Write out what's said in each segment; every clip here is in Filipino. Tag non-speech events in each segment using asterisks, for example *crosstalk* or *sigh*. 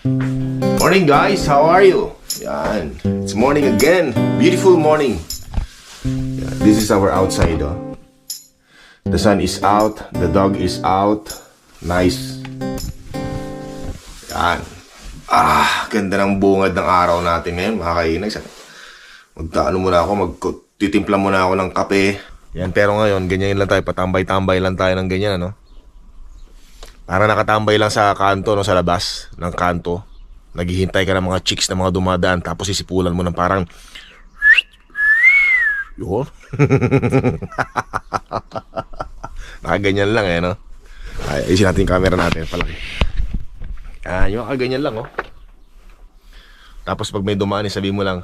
Morning guys, how are you? Yan. It's morning again. Beautiful morning. This is our outside oh. The sun is out, the dog is out. Nice. Yan. Ah, ganda ng bungad ng araw natin ngayon, mga kainags. Magtaano muna ako, magtitimpla muna ako ng kape. Yan, pero ngayon, ganyan lang tayo, patambay-tambay lang tayo ng ganyan, ano? Para nakatambay lang sa kanto, no, sa labas ng kanto. Naghihintay ka ng mga chicks na mga dumadaan, tapos sisipulan mo ng parang... Yun. *laughs* Nakaganyan lang eh, no? Ay, ayusin natin yung camera natin, palaki. Ah, yung nakaganyan lang, oh. Tapos pag may dumaan, eh, sabi mo lang,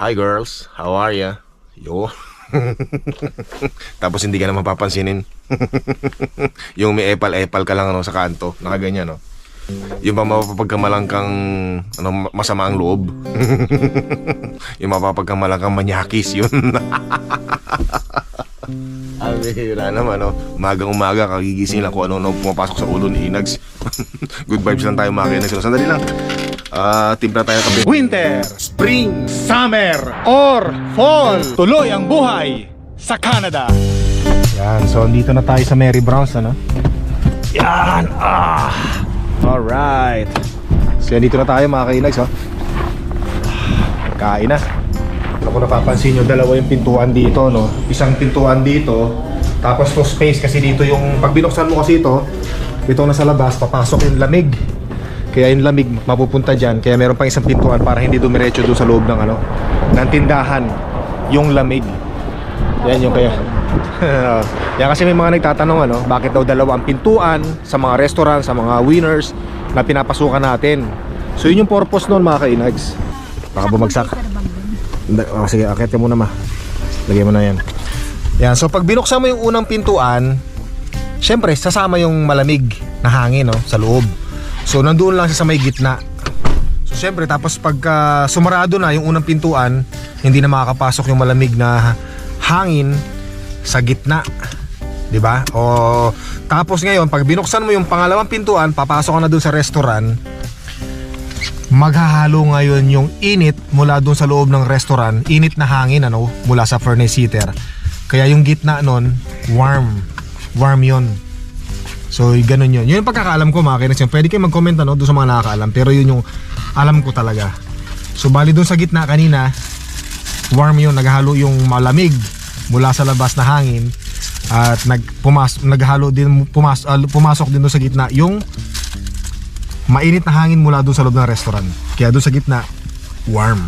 Hi girls, how are ya? Yo. *laughs* *laughs* Tapos hindi ka na mapapansinin. *laughs* yung may epal-epal ka lang ano, sa kanto, nakaganyan, no? Yung pa mapapagkamalang kang ano, masama ang loob. *laughs* yung mapapagkamalang kang manyakis, yun. Alihira naman, no? Umagang umaga, kagigising lang kung ano-ano pumapasok sa ulo ni Inags. Good vibes lang tayo mga Inags. Sandali lang. Ah, timpla tayo ng kape. Winter, Spring, Summer, or Fall. Tuloy ang buhay sa Canada. Yan, so dito na tayo sa Mary Brown's, ano? Yan! Ah! Alright. So yan, dito na tayo mga kainags, oh. Kain na. Ako napapansin nyo, dalawa yung pintuan dito, no? Isang pintuan dito, tapos to space kasi dito yung, pag binuksan mo kasi ito, ito na sa labas, papasok yung lamig. Kaya yung lamig mapupunta dyan, kaya meron pang isang pintuan para hindi dumiretso doon sa loob ng ano, ng tindahan, yung lamig. Yan yung kaya. *laughs* Yan kasi may mga nagtatanong ano, bakit daw dalawa ang pintuan sa mga restaurant, sa mga winners na pinapasukan natin. So yun yung purpose noon mga kainags. Baka bumagsak. Oh, sige, akit ka muna ma. Lagay mo na yan. Yan, so pag binuksan mo yung unang pintuan, syempre sasama yung malamig na hangin no, sa loob. So nandoon lang siya sa may gitna. So syempre tapos pagka sumarado na yung unang pintuan, hindi na makakapasok yung malamig na hangin sa gitna. 'Di ba? O tapos ngayon pag binuksan mo yung pangalawang pintuan, papasok ka na doon sa restaurant. Maghahalo ngayon yung init mula doon sa loob ng restaurant, init na hangin ano mula sa furnace heater. Kaya yung gitna nun, warm. Warm 'yon. So, ganun yun. Yun yung pagkakaalam ko mga kainis. Pwede kayo mag-comment ano, doon sa mga nakakaalam. Pero yun yung alam ko talaga. So, bali doon sa gitna kanina, warm yun. Naghalo yung malamig mula sa labas na hangin. At nagpumas, naghalo din, pumas, ah, pumasok din doon sa gitna yung mainit na hangin mula doon sa loob ng restaurant. Kaya doon sa gitna, warm.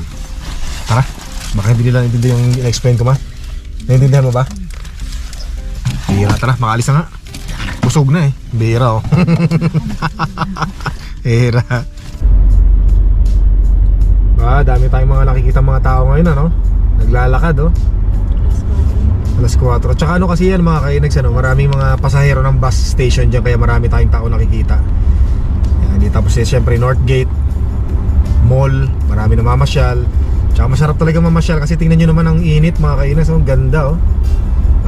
Tara, baka hindi nila naintindihan yung explain ko ma. Naintindihan mo ba? Bihira, tara, makaalis na nga. Busog na eh. Bihira oh. *laughs* Bihira. Ah, dami tayong mga nakikita mga tao ngayon ano. Naglalakad oh. Alas 4. Tsaka ano kasi yan mga kainags ano, maraming mga pasahero ng bus station dyan kaya marami tayong tao nakikita. Yan, di tapos eh, syempre Northgate Mall, marami na mamasyal. Tsaka masarap talaga mamasyal kasi tingnan nyo naman ang init mga kainas, oh. Ang ganda oh.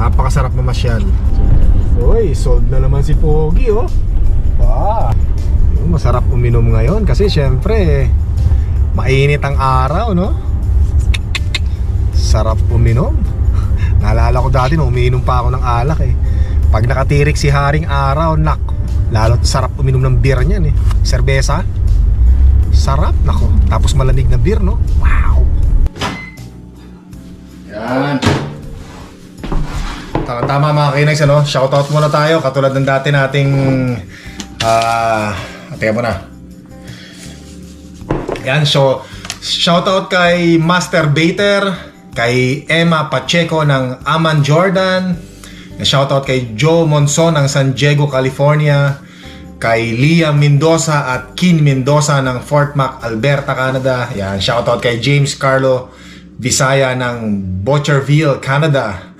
Napakasarap mamasyal. Uy, sold na naman si Pogi oh. Ba. Yun, Masarap uminom ngayon kasi syempre mainit ang araw no. Sarap uminom. *laughs* Naalala ko dati nung umiinom pa ako ng alak eh. Pag nakatirik si Haring Araw, nak, lalo sarap uminom ng beer niyan eh. Serbesa. Sarap, nako. Tapos malamig na beer, no? Wow! Yan. Tama, tama mga kinags, ano? Shoutout muna tayo, katulad ng dati nating... Ah... Uh, teka muna. Yan, so... Shoutout kay Master Bater, kay Emma Pacheco ng Aman Jordan, shoutout kay Joe Monson ng San Diego, California, kay Liam Mendoza at Kin Mendoza ng Fort Mac, Alberta, Canada. Yan, shoutout kay James Carlo Visaya ng Butcherville, Canada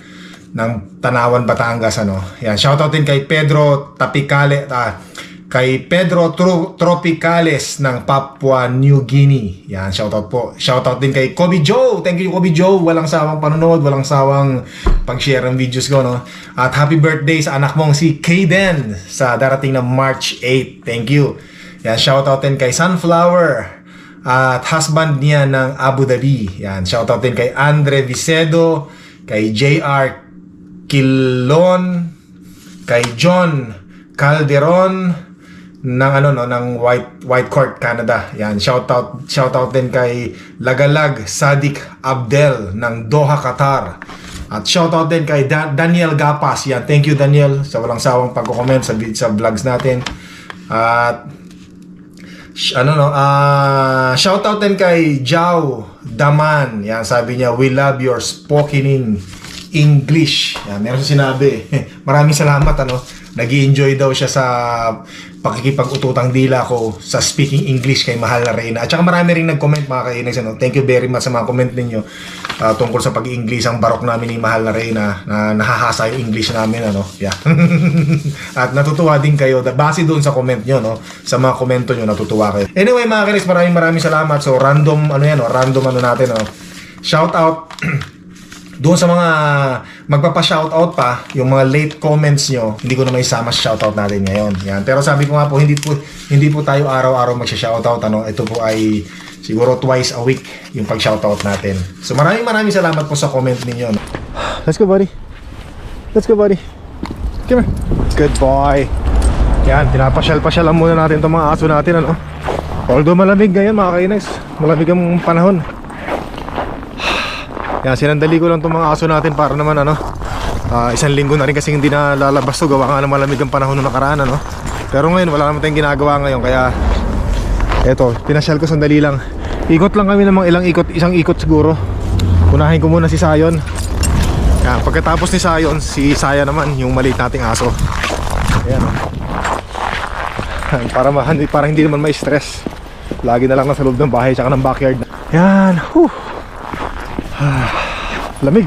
ng Tanawan, Batangas ano. Yan, shoutout din kay Pedro Tapicale ah, kay Pedro Tro- Tropicales ng Papua New Guinea. Yan, shoutout po. Shoutout din kay Kobe Joe. Thank you Kobe Joe. Walang sawang panonood, walang sawang pag-share ng videos ko no. At happy birthday sa anak mong si Kaden sa darating na March 8. Thank you. Yan, shoutout din kay Sunflower at husband niya ng Abu Dhabi. Yan, shoutout din kay Andre Vicedo, kay JR Kilon, kay John Calderon ng ano no ng White White Court Canada. Yan, shoutout shoutout din kay Lagalag Sadik Abdel ng Doha, Qatar. At shoutout din kay Da- Daniel Gapas. Yan, thank you Daniel sa walang sawang pagko-comment sa sa vlogs natin. At ano no, ah shoutout din kay Jao Daman. Yan, sabi niya, "We love your spoken in English." Yan, meron siya sinabi. *laughs* Maraming salamat ano. Nag-enjoy daw siya sa pakikipag-ututang dila ko sa speaking English kay Mahal na Reyna. At saka marami rin nag-comment mga kainags. Ano? Thank you very much sa mga comment ninyo ah, tungkol sa pag-English ang barok namin ni Mahal na Reyna na nahahasa yung English namin. Ano? Yeah. *laughs* At natutuwa din kayo. Base doon sa comment nyo, no? sa mga komento nyo, natutuwa kayo. Anyway mga kainags, maraming maraming salamat. So random, ano yan, no? random ano natin. No? Shout out *clears throat* doon sa mga magpapa-shoutout pa, yung mga late comments nyo, hindi ko na may sama sa shoutout natin ngayon. Yan. Pero sabi ko nga po, hindi po, hindi po tayo araw-araw magsha-shoutout. Ano? Ito po ay siguro twice a week yung pag-shoutout natin. So maraming maraming salamat po sa comment ninyo. Let's go, buddy. Let's go, buddy. Come here. Good boy. Yan, pinapasyal-pasyal lang muna natin itong mga aso natin. Ano? Although malamig ngayon mga kainex, malamig ang panahon. Yan, sinandali ko lang itong mga aso natin para naman ano ah, Isang linggo na rin kasi hindi na lalabas to. Gawa nga na malamig ang panahon nung nakaraan ano. Pero ngayon wala naman tayong ginagawa ngayon. Kaya Eto, pinasyal ko sandali lang. Ikot lang kami ng mga ilang ikot Isang ikot siguro. Unahin ko muna si Sayon Yan, pagkatapos ni Sayon Si Saya naman, yung maliit nating aso. Ayan o *laughs* para, ma- para hindi naman ma-stress. Lagi na lang nasa loob ng bahay Tsaka ng backyard. Yan, whew lamig.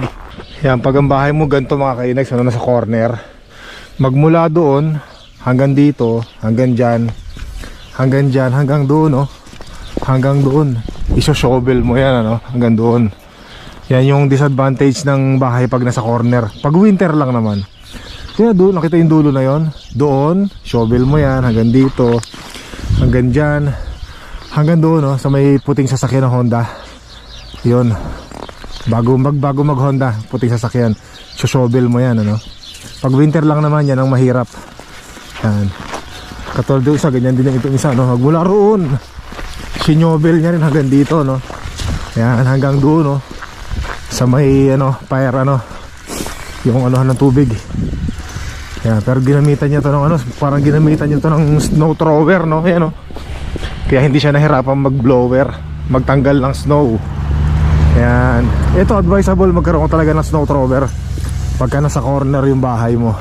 Yan pag ang bahay mo ganito mga kainags ano nasa corner magmula doon hanggang dito hanggang dyan hanggang dyan hanggang doon oh. Hanggang doon. Iso-shovel mo yan ano hanggang doon. Yan yung disadvantage ng bahay pag nasa corner. Pag winter lang naman. Kaya doon nakita yung dulo na yon. Doon shovel mo yan hanggang dito hanggang dyan hanggang doon oh, sa may puting sasakyan ng Honda. Yun bago mag bago mag Honda puting sasakyan. Shovel mo yan ano? Pag winter lang naman yan ang mahirap. Yan. Katulad doon ganyan din yung isa no? Magmula roon sinyovel niya rin hanggang dito no? Yan hanggang doon no? Sa may ano fire ano? Yung ano ng tubig. Yan pero ginamitan niya to ng ano parang ginamitan niya to ng snow thrower no? Yan no? Kaya hindi siya nahirapan mag blower magtanggal ng snow yan. Ito advisable magkaroon ka talaga ng snow thrower pagka nasa corner yung bahay mo.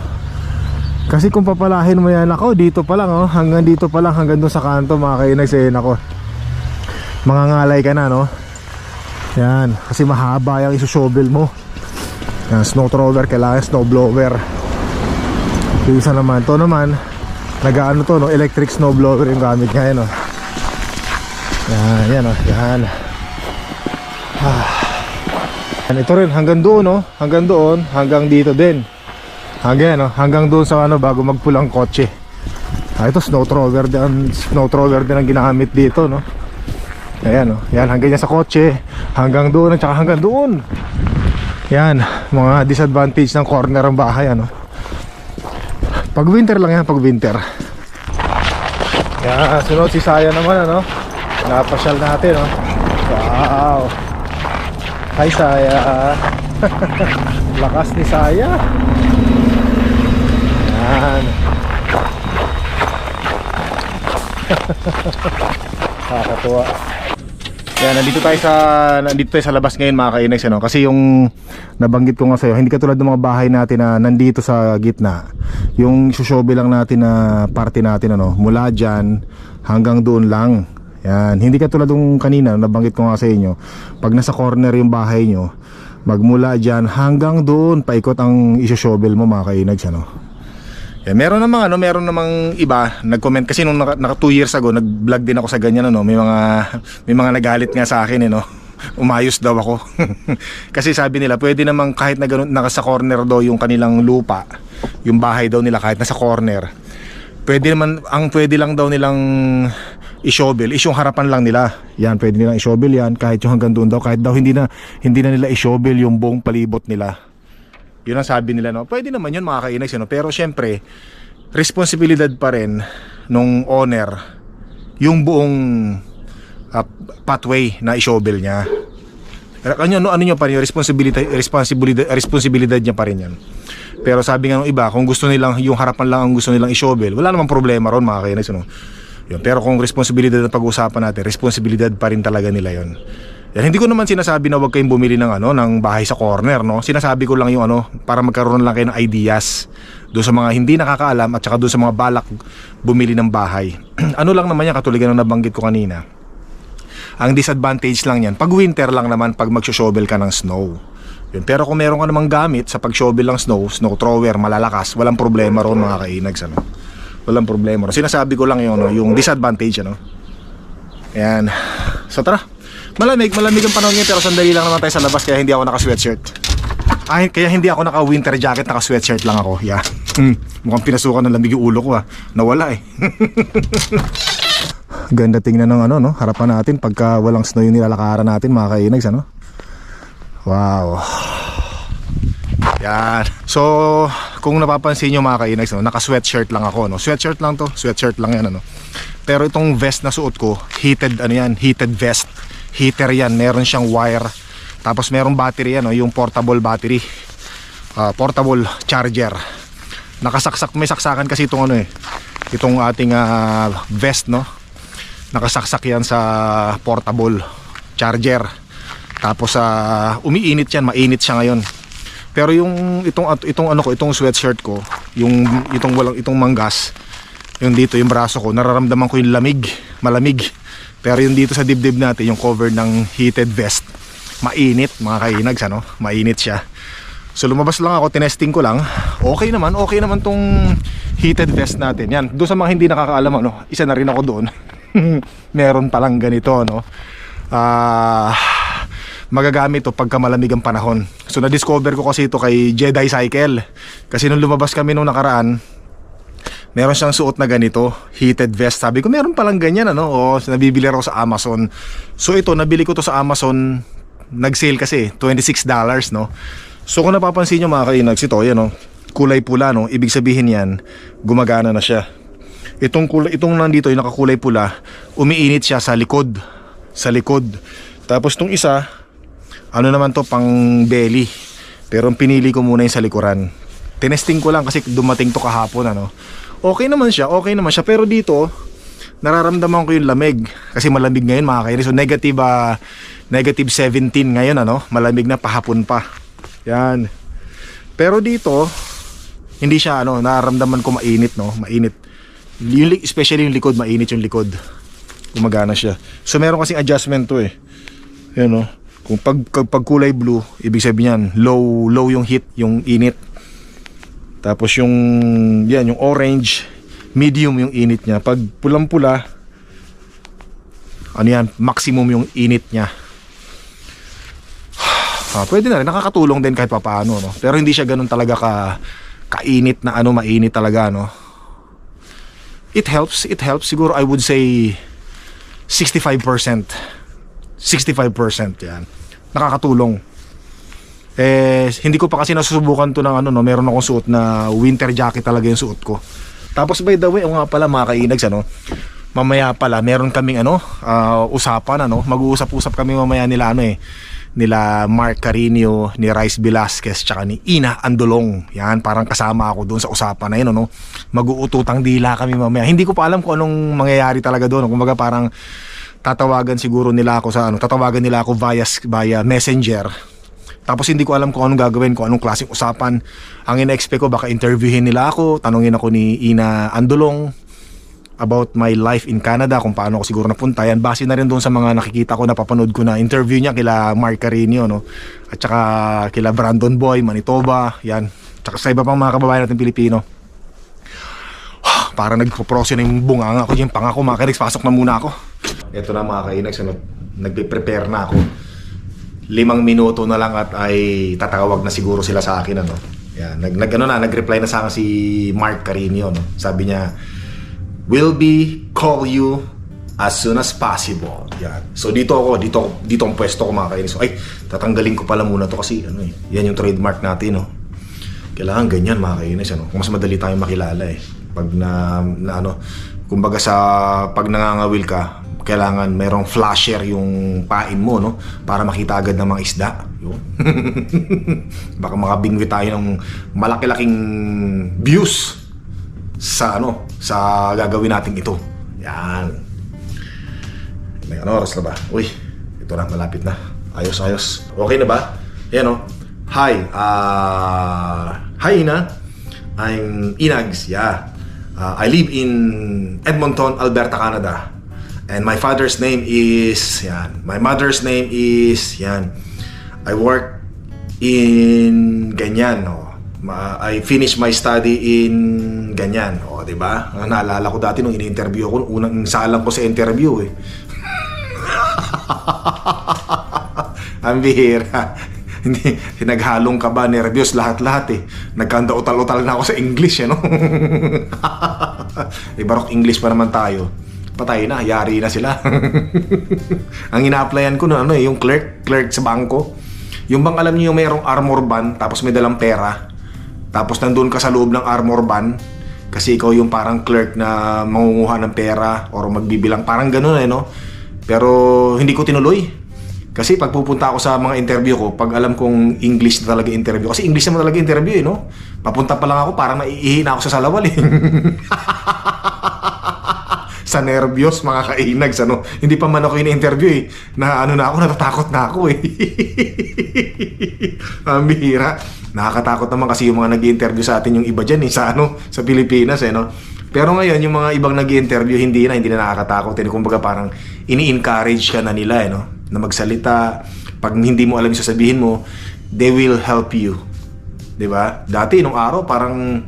Kasi kung papalahin mo yan, ako dito pa lang oh, hanggang dito pa lang hanggang doon sa kanto mga kainags eh, nako. Mga ngalay ka na no. Yan, kasi mahaba yung isushovel mo. Yan, snow thrower, kailangan snow blower. Yung isa naman, to naman, nagaano to no, electric snow blower yung gamit niya yan oh. Yan, yan oh, yan. Yan, ito rin hanggang doon no, hanggang doon, hanggang dito din. Hanggang no, hanggang doon sa ano bago magpulang kotse. Ah, ito snow thrower din, snow thrower din ang ginamit dito no. Ayan no, yan hanggang yan sa kotse, hanggang doon at saka hanggang doon. Yan, mga disadvantage ng corner ng bahay ano. Pag winter lang yan, pag winter. Yan, sunod si Saya naman ano. Napasyal natin no. Wow. Hi Saya. *laughs* Lakas ni Saya. Yan. *laughs* Nakakatuwa. Yan, nandito tayo sa nandito tayo sa labas ngayon mga kainags ano? Kasi yung nabanggit ko nga sa'yo Hindi katulad ng mga bahay natin na nandito sa gitna. Yung susyobe lang natin na parte natin ano, Mula dyan hanggang doon lang yan, hindi katulad ng kanina nabanggit ko nga sa inyo. Pag nasa corner yung bahay nyo, magmula dyan hanggang doon paikot ang iso-shovel mo mga kainags ano. Yan, meron namang ano, meron namang iba nag-comment kasi nung naka, naka 2 years ago nag-vlog din ako sa ganyan ano, may mga may mga nagalit nga sa akin eh no. *laughs* Umayos daw ako. *laughs* kasi sabi nila, pwede namang kahit na ganun, naka sa corner daw yung kanilang lupa, yung bahay daw nila kahit nasa corner Pwede naman, ang pwede lang daw nilang i-shovel is yung harapan lang nila. Yan, pwede nilang i-shovel yan kahit yung hanggang doon daw. Kahit daw hindi na, hindi na nila i-shovel yung buong palibot nila. Yun ang sabi nila, no? Pwede naman yun mga kainags, ano? Pero syempre, responsibilidad pa rin nung owner yung buong ah, pathway na i-shovel niya. Ano, ano, ano nyo pa rin, yung responsibilidad, responsibilidad, responsibilidad niya pa rin yan. Pero sabi nga ng iba, kung gusto nilang, yung harapan lang ang gusto nilang i-shovel, wala namang problema ron mga kainis. Ano? Yun. Pero kung responsibilidad na pag-uusapan natin, responsibilidad pa rin talaga nila yon. Yan, hindi ko naman sinasabi na huwag kayong bumili ng ano ng bahay sa corner, no. Sinasabi ko lang yung ano para magkaroon lang kayo ng ideas doon sa mga hindi nakakaalam at saka doon sa mga balak bumili ng bahay. *clears throat* ano lang naman yan katulad ng nabanggit ko kanina. Ang disadvantage lang yan, pag winter lang naman pag magsho-shovel ka ng snow. Yun. Pero kung meron ka namang gamit sa pag-shovel ng snow, snow thrower, malalakas, walang problema ron mga kainags. Ano? Walang problema. Sinasabi ko lang yung, ano, yung disadvantage. Ano? Ayan. So tara. Malamig, malamig ang panahon ngayon pero sandali lang naman tayo sa labas kaya hindi ako naka-sweatshirt. Ay, kaya hindi ako naka-winter jacket, naka-sweatshirt lang ako. Yeah. Hmm, mukhang pinasukan ng lamig yung ulo ko ah. Nawala eh. *laughs* Ganda tingnan ng ano no, harapan natin pagka walang snow yung nilalakaran natin mga kainags ano. Wow. Yan. So, kung napapansin nyo mga kainags, no, naka-sweatshirt lang ako. No? Sweatshirt lang to. Sweatshirt lang yan. Ano? Pero itong vest na suot ko, heated, ano yan, heated vest. Heater yan. Meron siyang wire. Tapos meron battery yan, no? yung portable battery. Ah, portable charger. Nakasaksak, may saksakan kasi itong ano eh. Itong ating ah, vest, no? Nakasaksak yan sa portable charger. Tapos sa umiinit yan, mainit siya ngayon. Pero yung itong itong ano ko, itong sweatshirt ko, yung itong walang itong manggas, yung dito yung braso ko, nararamdaman ko yung lamig, malamig. Pero yung dito sa dibdib natin, yung cover ng heated vest, mainit mga kainags ano, mainit siya. So lumabas lang ako, tinesting ko lang. Okay naman, okay naman tong heated vest natin. Yan, doon sa mga hindi nakakaalam ano, isa na rin ako doon. *laughs* Meron palang ganito no. Ah, magagamit to pagka malamig ang panahon. So na-discover ko kasi ito kay Jedi Cycle. Kasi nung lumabas kami nung nakaraan, meron siyang suot na ganito, heated vest. Sabi ko, meron palang ganyan ano. O, nabibili ako sa Amazon. So ito, nabili ko to sa Amazon. Nag-sale kasi, $26 no. So kung napapansin nyo mga kainags, ito, yan no. Kulay pula no. Ibig sabihin yan, gumagana na siya. Itong kulay, itong nandito, yung nakakulay pula, umiinit siya sa likod. Sa likod. Tapos itong isa, ano naman to pang belly. Pero pinili ko muna yung sa likuran. Tinesting ko lang kasi dumating to kahapon ano. Okay naman siya okay naman siya. Pero dito nararamdaman ko yung lamig. Kasi malamig ngayon mga kainis so negative ah, negative 17 ngayon ano. Malamig na pahapon pa. Yan. Pero dito hindi siya ano nararamdaman ko mainit no. Mainit. Yung, especially yung likod mainit yung likod. Gumagana siya. So meron kasing adjustment to eh. Yan no kung pag, pag, pag kulay blue, ibig sabihin yan, low, low yung heat, yung init. Tapos yung, yan, yung orange, medium yung init niya. Pag pulang-pula, ano yan, maximum yung init niya. *sighs* Ah, pwede na rin, nakakatulong din kahit papaano, no? Pero hindi siya ganun talaga ka, kainit na ano, mainit talaga, no? It helps, it helps. Siguro I would say 65%. 65% yan. Nakakatulong. Eh, hindi ko pa kasi nasusubukan to ng ano, no, meron akong suot na winter jacket talaga yung suot ko. Tapos by the way, o nga pala mga kainags, ano, mamaya pala, meron kaming ano, ah, usapan, ano, mag-uusap-usap kami mamaya nila, ano eh, nila Mark Carino, ni Rice Velasquez, tsaka ni Ina Andolong. Yan, parang kasama ako doon sa usapan na yun, ano, mag-uututang dila kami mamaya. Hindi ko pa alam kung anong mangyayari talaga doon. Kumbaga parang tatawagan siguro nila ako sa ano, tatawagan nila ako via via Messenger. Tapos hindi ko alam kung anong gagawin, kung anong klaseng usapan. Ang ina-expect ko baka interviewin nila ako, tanungin ako ni Ina Andolong about my life in Canada, kung paano ako siguro napunta. Yan, base na rin doon sa mga nakikita ko, napapanood ko na interview niya kila Mark Carino, no? At saka kila Brandon Boy, Manitoba, yan. Tsaka sa iba pang mga kababayan natin Pilipino. *sighs* Parang nagpo-prosin na yung bunganga ko, yung pangako, mga kainex, pasok na muna ako. Ito na mga kainex, ano, nagpe-prepare na ako. Limang minuto na lang at ay tatawag na siguro sila sa akin, ano. Yan, nag, nag, ano na, nag-reply na sa akin si Mark Carino, no? Sabi niya, will be call you as soon as possible. Yan. So dito ako, dito dito ang pwesto ko mga kainis. Ay, tatanggalin ko pala muna to kasi ano eh. Yan yung trademark natin, no. Kailangan ganyan mga kainis, ano. Kung mas madali tayong makilala eh. Pag na, na ano, kumbaga sa pag nangangawil ka, kailangan merong flasher yung pain mo, no? Para makita agad ng mga isda. Yun. *laughs* Baka makabingwi tayo ng malaki-laking views sa ano, sa gagawin natin ito. Yan. May ano oras na ba? Uy, ito na, malapit na. Ayos, ayos. Okay na ba? Yan o. Hi, ah... hi, Ina. I'm Inags, yeah. Uh, I live in Edmonton, Alberta, Canada. And my father's name is, yan. My mother's name is, yan. I work in ganyan, no. Ma- I finished my study in ganyan, o, di ba? Ah, Naalala ko dati nung in-interview ako, unang salang ko sa interview, eh. *laughs* Ang bihira. *laughs* Hindi, naghalong ka ba, nervyos, lahat-lahat eh. Nagkanda utal-utal na ako sa English, eh, no? *laughs* eh, barok English pa naman tayo. Patay na, yari na sila. *laughs* Ang ina-applyan ko na ano eh, yung clerk, clerk sa bangko. Yung bang alam niyo yung mayroong armor ban, tapos may dalang pera. Tapos nandun ka sa loob ng armor ban, kasi ikaw yung parang clerk na mangunguha ng pera or magbibilang, parang ganun eh, no? Pero hindi ko tinuloy. Kasi pag pupunta ako sa mga interview ko, pag alam kong English na talaga interview, kasi English naman talaga interview eh, no? Papunta pa lang ako, parang naiihi na ako sa salawal eh. *laughs* sa nervyos, mga kainags, ano? Hindi pa man ako in-interview eh. Na ano na ako, natatakot na ako eh. *laughs* Ang bihira. Nakakatakot naman kasi yung mga nag interview sa atin yung iba dyan eh, sa ano, sa Pilipinas eh, no? Pero ngayon, yung mga ibang nag interview hindi na, hindi na nakakatakot. Eh. Kumbaga parang ini-encourage ka na nila, eh, no? Na magsalita. Pag hindi mo alam yung sasabihin mo, they will help you. 'Di ba? Dati, nung araw, parang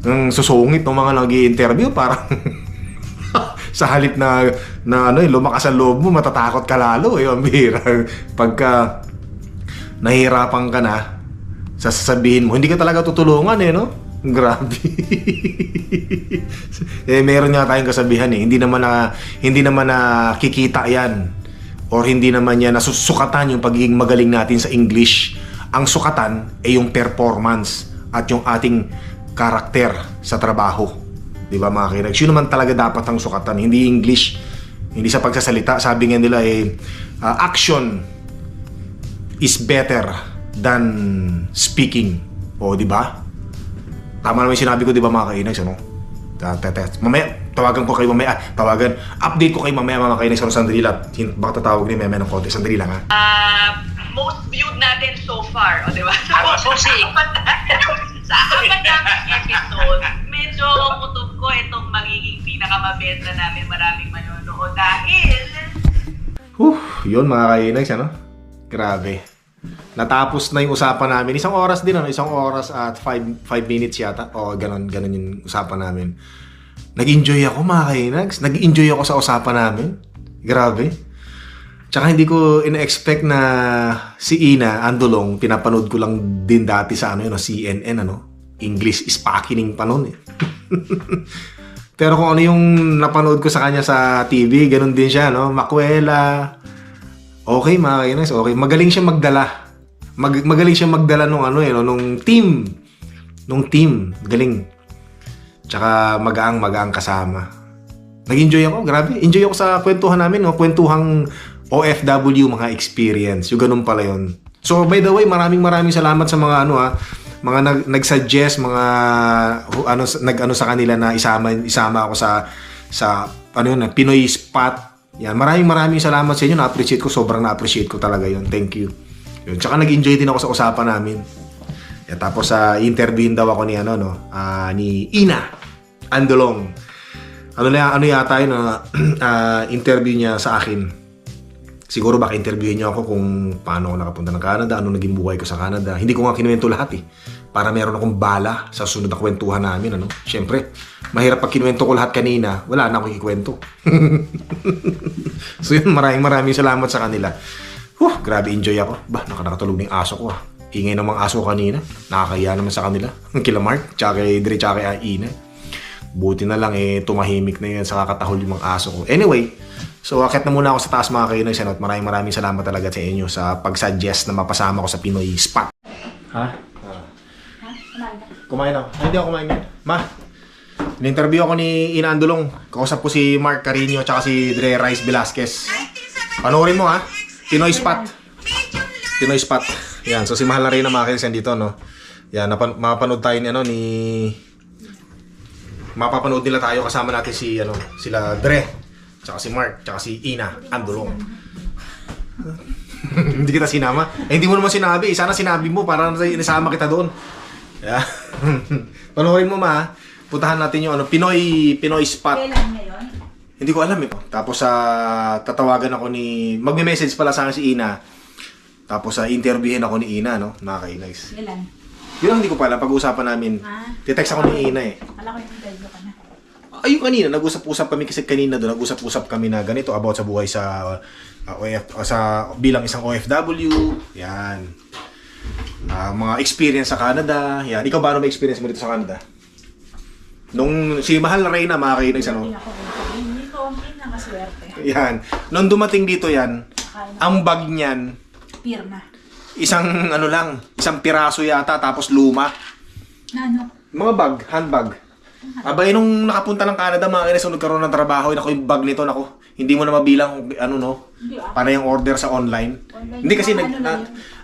ang susungit ng mga nag interview parang *laughs* sa halip na na ano eh, lumakas ang loob mo, matatakot ka lalo eh, ang. *laughs* Pagka nahihirapan ka na, sa sasabihin mo, hindi ka talaga tutulungan eh, no? *laughs* Grabe. *laughs* eh meron nga tayong kasabihan eh, hindi naman na hindi naman na kikita 'yan or hindi naman yan nasusukatan yung pagiging magaling natin sa English. Ang sukatan ay yung performance at yung ating karakter sa trabaho. 'Di ba mga kinags? Yun naman talaga dapat ang sukatan, hindi English. Hindi sa pagsasalita. Sabi nga nila eh, uh, action is better than speaking. O, di ba? Tama naman yung sinabi ko, di ba mga kainags, ano? Ta- Mamaya, tawagan ko kayo mamaya. Ah, tawagan, update ko kayo mamaya mga kainags, ano, sandali lang. Baka tatawag ni Meme ng konti, sandali lang ha. Ah, most viewed natin so far, o di ba? So, Ako, susi. Sa apat na- sa *laughs* apat na episode, medyo kutob ko itong magiging pinakamabenta namin maraming manonood dahil Whew, yun mga kainags, ano? Grabe. Natapos na yung usapan namin. Isang oras din, ano? Isang oras at 5 minutes yata. O, ganun, ganun yung usapan namin. Nag-enjoy ako mga kainags. Nag-enjoy ako sa usapan namin. Grabe. Tsaka hindi ko in-expect na si Ina Andulong, pinapanood ko lang din dati sa ano yun, CNN, ano? English is pakining pa noon eh. *laughs* Pero kung ano yung napanood ko sa kanya sa TV, ganun din siya, no? Makwela. Okay, mga kainis, okay. Magaling siya magdala. Mag- magaling siya magdala nung ano eh, no? nung team. Nung team. Galing. Tsaka magaang magaang kasama. Nag-enjoy ako, grabe. Enjoy ako sa kwentuhan namin, no? Kwentuhang OFW, mga experience. Yung ganun pala yun. So, by the way, maraming maraming salamat sa mga ano ha, mga nag, nag-suggest, mga ano, nag-ano sa kanila na isama, isama ako sa, sa, ano yun, Pinoy Spot. Yan, maraming maraming salamat sa inyo. Na-appreciate ko, sobrang na-appreciate ko talaga yun. Thank you. Yun. Tsaka nag-enjoy din ako sa usapan namin. Yan, tapos sa interviewin daw ako ni ano no, ah, ni Ina Andolong. Ano na ano yata yun na *clears throat* ah, interview niya sa akin. Siguro baka interviewin niyo ako kung paano ako nakapunta ng Canada, ano naging buhay ko sa Canada. Hindi ko nga kinuwento lahat eh. Para meron akong bala sa sunod na kwentuhan namin. Ano? Siyempre, mahirap pag kinuwento ko lahat kanina, wala na akong ikwento. *laughs* so yun, maraming maraming salamat sa kanila. Huh, grabe enjoy ako. Ba, nakakatulog ng aso ko ah. Ingay ng mga aso kanina. Nakakaya naman sa kanila. *laughs* Kila Mark, tsaka kay Dre, tsaka kay Ina. Buti na lang eh, tumahimik na yan sa kakatahol yung mga aso ko. Anyway, so akit na muna ako sa taas mga kainoy. At maraming maraming salamat talaga sa inyo sa pag-suggest na mapasama ko sa Pinoy Spot. Ha? Kumain ako. Ay, hindi ako kumain yan. Ma, in-interview ako ni Ina Andulong. Kausap ko si Mark Carino at si Dre Rice Velasquez. Panoorin mo ha. Pinoy Spot. Pinoy Spot. Yan. So si Mahal na rin na mga kaibigan dito, no? Yan. Napan mapapanood tayo ni, ano, ni... Mapapanood nila tayo kasama natin si, ano, sila Dre. Tsaka si Mark. Tsaka si Ina Andulong. *laughs* hindi kita sinama. Eh, hindi mo naman sinabi. Sana sinabi mo para nasama kita doon. Yeah. *laughs* Panoorin mo ma. Puntahan natin yung ano, Pinoy Pinoy spot. Kailan ngayon? Hindi ko alam eh. Tapos sa tatawagan ako ni magme-message pala sa akin si Ina. Tapos sa interviewin ako ni Ina, no? Nakaka-nice. Kailan? Yun ang hindi ko pa alam. Pag-uusapan namin. Ah. Titext ako ni Ina eh. Alam ko yung interview ka na. Ayun kanina, nag-usap-usap kami kasi kanina doon, nag-usap-usap kami na ganito about sa buhay sa uh, OF, uh, sa bilang isang OFW. Yan. Ah, mga experience sa Canada. Yan. Ikaw ba ano may experience mo dito sa Canada? Nung si Mahal na Reyna, mga kainis, ano? Hindi ako Hindi ko ang pinakaswerte. Yan. Nung dumating dito yan, ang bag niyan, Pirma. isang ano lang, isang piraso yata, tapos luma. Na ano? Mga bag, handbag. Abay, nung nakapunta ng Canada, mga kainis, nagkaroon ng trabaho, nako yung bag nito, nako, hindi mo na mabilang ano no, ah. para yung order sa online. Online. Hindi kasi nag, ano na,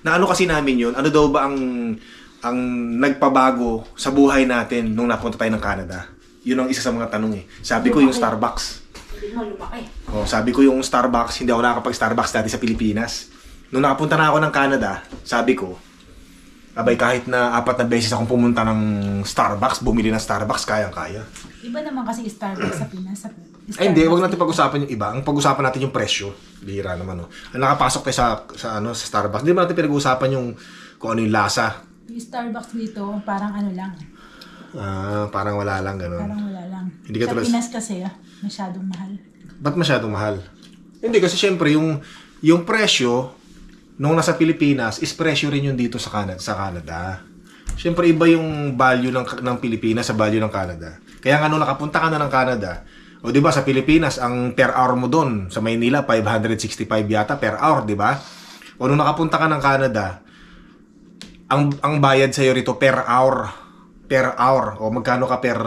na ano kasi namin yun, ano daw ba ang ang nagpabago sa buhay natin nung napunta tayo ng Canada? Yun ang isa sa mga tanong eh. Sabi ko yung. Starbucks. Oh, sabi ko yung Starbucks, hindi ako nakakapag-Starbucks dati sa Pilipinas. Nung nakapunta na ako ng Canada, sabi ko, abay kahit na apat na beses akong pumunta ng Starbucks, bumili ng Starbucks, kayang-kaya. Iba naman kasi Starbucks sa Pinas. Sa Ay hindi, wag natin pag-usapan yung iba. Ang pag-usapan natin yung presyo. Bihira naman, no. Ang nakapasok tayo sa, sa, ano, sa Starbucks, hindi naman natin pinag-uusapan yung kung ano yung lasa. Yung Starbucks dito, parang ano lang. Ah, parang wala lang, ganun. Parang wala lang. Hindi ka sa tulad- Pinas kasi, ah, masyadong mahal. Ba't masyadong mahal? Hindi, kasi syempre, yung, yung presyo, nung nasa Pilipinas, is presyo rin yung dito sa Canada. Sa Canada. Syempre, iba yung value ng, ng Pilipinas sa value ng Canada. Kaya nga nung nakapunta ka na ng Canada, o di ba sa Pilipinas, ang per hour mo doon, sa Maynila, 565 yata per hour, di ba? O nung nakapunta ka ng Canada, ang ang bayad sa rito per hour per hour o magkano ka per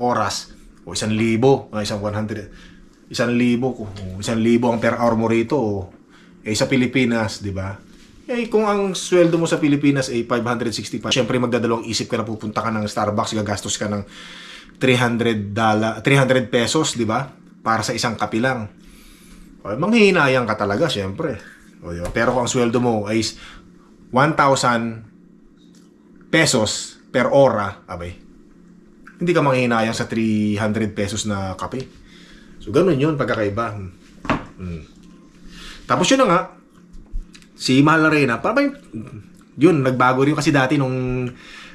oras o isang libo o isang 100 isang libo kung isang libo ang per hour mo rito o eh sa Pilipinas di ba eh kung ang sweldo mo sa Pilipinas ay 565 syempre magdadalawang isip ka na pupunta ka ng Starbucks gagastos ka ng 300 dollar 300 pesos di ba para sa isang kape lang o, manghihinayang ka talaga syempre o, di ba? pero kung ang sweldo mo ay 1,000 pesos per ora, abay, hindi ka manghihinayang sa 300 pesos na kape. So, ganun yun, pagkakaiba. Hmm. Tapos yun na nga, si Mahal na Reyna, parang yun, nagbago rin kasi dati nung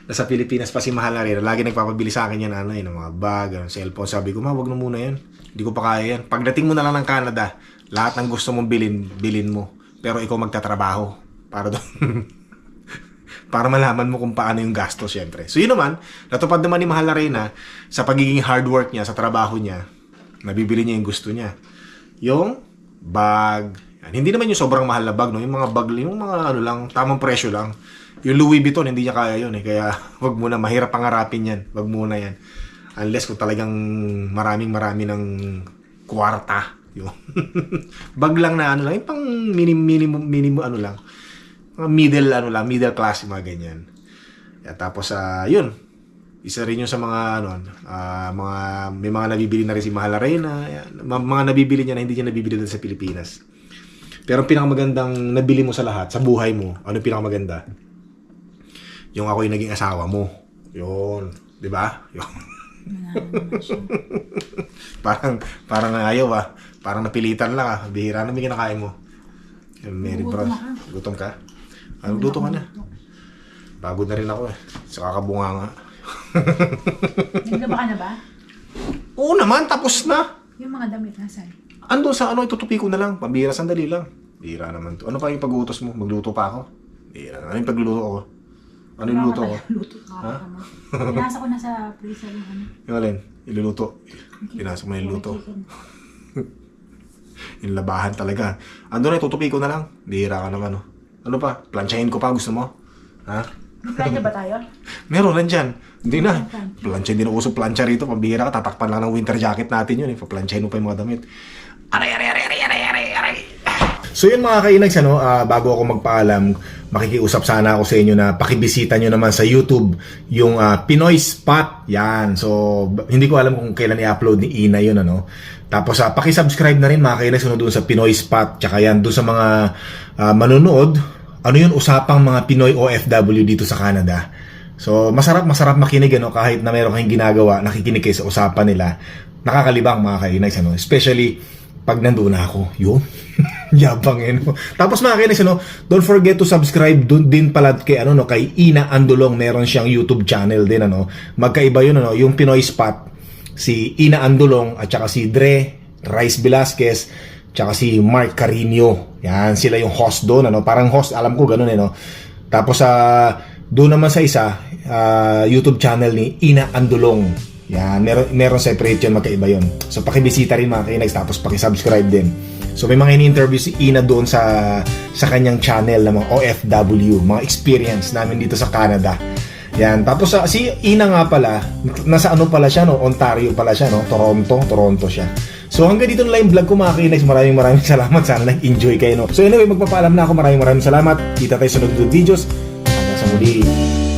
nasa Pilipinas pa si Mahal na Reyna, lagi nagpapabili sa akin yan, ano, yun, ng mga bag, ano, cellphone. Sabi ko, ma, wag na muna yan. Hindi ko pa kaya yan. Pagdating mo na lang ng Canada, lahat ng gusto mong bilin, bilin mo. Pero ikaw magtatrabaho para doon. *laughs* para malaman mo kung paano yung gasto syempre. So yun naman, natupad naman ni Mahal na Reyna sa pagiging hard work niya, sa trabaho niya, nabibili niya yung gusto niya. Yung bag, yan. hindi naman yung sobrang mahal na bag, no? yung mga bag, yung mga ano lang, tamang presyo lang. Yung Louis Vuitton, hindi niya kaya yun eh. Kaya *laughs* wag muna, mahirap pangarapin yan. Wag muna yan. Unless kung talagang maraming marami ng kwarta. Yung *laughs* bag lang na ano lang, yung pang minimum, minimum, minimum ano lang mga middle ano lang, middle class mga ganyan. Yeah, tapos ah yun. Isa rin yung sa mga ano, ah, mga may mga nabibili na rin si Mahal Arena, yan. mga, nabibili niya na hindi niya nabibili sa Pilipinas. Pero ang pinakamagandang nabili mo sa lahat, sa buhay mo, ano yung pinakamaganda? Yung ako yung naging asawa mo. Yun, 'di ba? Yun. *laughs* parang parang ayaw ah. Parang napilitan lang ah. Bihira na may kinakain mo. Mary Gutom gutom ka? Ano, luto ka na. Pagod na rin ako eh. Sa kakabunga nga. Naglaba ka na ba? *laughs* Oo naman, tapos na. Yung mga damit nasan? Ando sa ano, itutupi ko na lang. Pambira, sandali lang. Bira naman to. Ano pa yung pag-utos mo? Magluto pa ako? Bira. Ano yung pagluluto ko? Ano yung luto ko? Luto ka. Ha? *laughs* Pinasa ko na sa freezer yung ano. Yung alin? Iluluto. Pinasok mo yung luto. *laughs* Yung labahan talaga. Ando na, tutupi ko na lang. Bihira ka naman, oh. Ano pa? Planchahin ko pa, gusto mo? Ha? Na ba tayo? *laughs* Meron nandyan. Hindi na. Plancha, hindi na uso plancha rito. Pambihira ka, tatakpan lang ng winter jacket natin yun. Eh. Paplansyahin mo pa yung mga damit. Aray, aray, aray, aray, aray, aray, aray. So yun mga kainags, ano, ah, bago ako magpaalam, makikiusap sana ako sa inyo na pakibisita nyo naman sa YouTube yung ah, Pinoy Spot. Yan. So, hindi ko alam kung kailan i-upload ni Ina yun, ano. Tapos, uh, pakisubscribe na rin mga kainags, ano, doon sa Pinoy Spot. Tsaka yan, doon sa mga ah, manonood, ano yun, usapang mga Pinoy OFW dito sa Canada. So, masarap, masarap makinig, ano, kahit na meron kayong ginagawa, nakikinig kayo sa usapan nila. Nakakalibang mga kainags, ano. Especially, pag nandun na ako, yun. *laughs* Yabang eh, no? Tapos mga kainis, ano, don't forget to subscribe dun, din pala kay, ano, no, kay Ina Andulong. Meron siyang YouTube channel din, ano. Magkaiba yun, ano, yung Pinoy Spot. Si Ina Andulong at saka si Dre, Rice Velasquez, tsaka si Mark Carino. Yan, sila yung host doon, ano. Parang host, alam ko, ganun, eh, no. Tapos, sa doon naman sa isa, ah, YouTube channel ni Ina Andulong. Yan, meron, meron separate yun, magkaiba yun. So, pakibisita rin mga kainags, tapos pakisubscribe din. So, may mga ini-interview si Ina doon sa sa kanyang channel ng mga OFW, mga experience namin dito sa Canada. Yan, tapos sa si Ina nga pala, nasa ano pala siya, no? Ontario pala siya, no? Toronto, Toronto siya. So hanggang dito na lang yung vlog ko mga kainags. Maraming maraming *laughs* salamat. Sana nag-enjoy kayo, no? So anyway, magpapaalam na ako. Maraming maraming salamat. Kita tayo sa sunod videos. Hanggang sa muli.